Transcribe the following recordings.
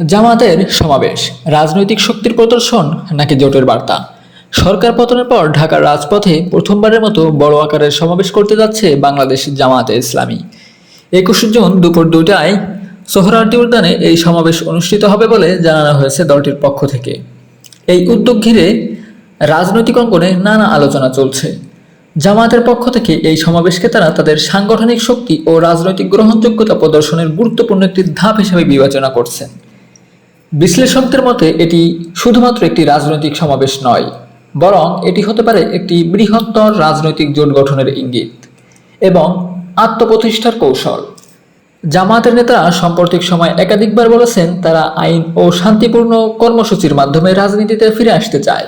জামাতের সমাবেশ, রাজনৈতিক শক্তির প্রদর্শন নাকি জোটের বার্তা? সরকার পতনের পর ঢাকার রাজপথে প্রথমবারের মতো বড় আকারের সমাবেশ করতে যাচ্ছে বাংলাদেশ জামাতে ইসলামী। একুশে জুন দুপুর দুটায় সোহরাওয়ার্দী উদ্যানে এই সমাবেশ অনুষ্ঠিত হবে বলে জানানো হয়েছে দলটির পক্ষ থেকে। এই উদ্যোগ ঘিরে রাজনৈতিক অঙ্গনে নানা আলোচনা চলছে। জামায়াতের পক্ষ থেকে এই সমাবেশকে তারা তাদের সাংগঠনিক শক্তি ও রাজনৈতিক গ্রহণযোগ্যতা প্রদর্শনের গুরুত্বপূর্ণ একটি ধাপ হিসেবে বিবেচনা করছেন। বিশ্লেষকদের মতে, এটি শুধুমাত্র একটি রাজনৈতিক সমাবেশ নয়, বরং এটি হতে পারে একটি বৃহত্তর রাজনৈতিক জোট গঠনের ইঙ্গিত এবং আত্মপ্রতিষ্ঠার কৌশল। জামায়াতের নেতারা সাম্প্রতিক সময় একাধিকবার বলেছেন, তারা আইন ও শান্তিপূর্ণ কর্মসূচির মাধ্যমে রাজনীতিতে ফিরে আসতে চায়।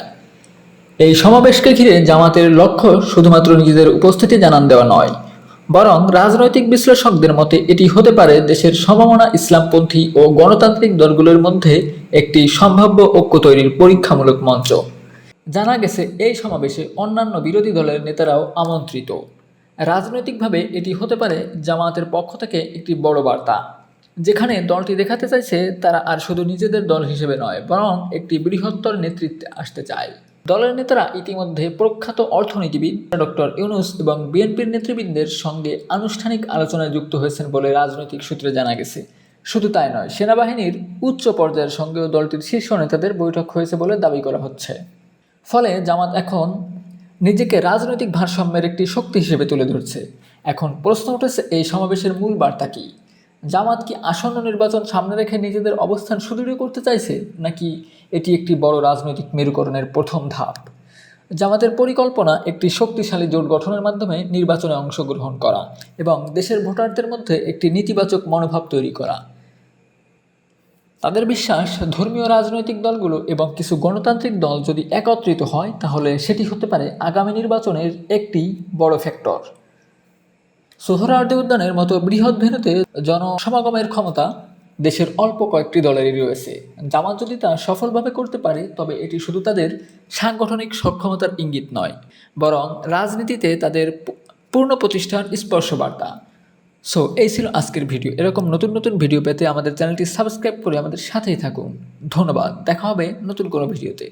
এই সমাবেশকে ঘিরে জামাতের লক্ষ্য শুধুমাত্র নিজেদের উপস্থিতি জানান দেওয়া নয় বরং রাজনৈতিক বিশ্লেষকদের মতে এটি হতে পারে দেশের সম্ভাবনা ইসলামপন্থী ও গণতান্ত্রিক দলগুলোর মধ্যে একটি সম্ভাব্য ঐক্য তৈরির পরীক্ষামূলক মঞ্চ। জানা গেছে, এই সমাবেশে অন্যান্য বিরোধী দলের নেতারাও আমন্ত্রিত। রাজনৈতিকভাবে এটি হতে পারে জামায়াতের পক্ষ থেকে একটি বড় বার্তা। যেখানে দলটি দেখাতে চাইছে, তারা আর শুধু নিজেদের দল হিসেবে নয়, বরং একটি বৃহত্তর নেতৃত্বে আসতে চায়। দলের নেতারা ইতিমধ্যে প্রখ্যাত অর্থনীতিবিদ ডক্টর ইউনুস এবং বিএনপির নেতৃবৃন্দের সঙ্গে আনুষ্ঠানিক আলোচনায় যুক্ত হয়েছেন বলে রাজনৈতিক সূত্রে জানা গেছে। শুধু তাই নয়, সেনাবাহিনীর উচ্চ পর্যায়ের সঙ্গেও দলটির শীর্ষ নেতাদের বৈঠক হয়েছে বলে দাবি করা হচ্ছে। ফলে জামাত এখন নিজেকে রাজনৈতিক ভারসাম্যের একটি শক্তি হিসেবে তুলে ধরছে। এখন প্রশ্ন উঠেছে, এই সমাবেশের মূল বার্তা কি? জামাত কি আসন্ন নির্বাচন সামনে রেখে নিজেদের অবস্থান সুদৃঢ় করতে চাইছে, নাকি এটি একটি বড় রাজনৈতিক মেরুকরণের প্রথম ধাপ? জামাতের পরিকল্পনা একটি শক্তিশালী জোট গঠনের মাধ্যমে নির্বাচনে অংশগ্রহণ করা এবং দেশের ভোটারদের মধ্যে একটি নেতিবাচক মনোভাব তৈরি করা। তাদের বিশ্বাস, ধর্মীয় রাজনৈতিক দলগুলো এবং কিছু গণতান্ত্রিক দল যদি একত্রিত হয়, তাহলে সেটি হতে পারে আগামী নির্বাচনের একটি বড় ফ্যাক্টর। সোহরাওয়ার্দী উদ্যানের মতো বৃহৎ ভেন্যুতে জনসমাগমের ক্ষমতা দেশের অল্প কয়েকটি দলেরই রয়েছে। জামাত যদি তা সফলভাবে করতে পারে, তবে এটি শুধু তাদের সাংগঠনিক সক্ষমতার ইঙ্গিত নয়, বরং রাজনীতিতে তাদের পূর্ণ প্রতিষ্ঠার স্পর্শ বার্তা সো, এই ছিল আজকের ভিডিও। এরকম নতুন নতুন ভিডিও পেতে আমাদের চ্যানেলটি সাবস্ক্রাইব করে আমাদের সাথেই থাকুন। ধন্যবাদ। দেখা হবে নতুন কোনো ভিডিওতে।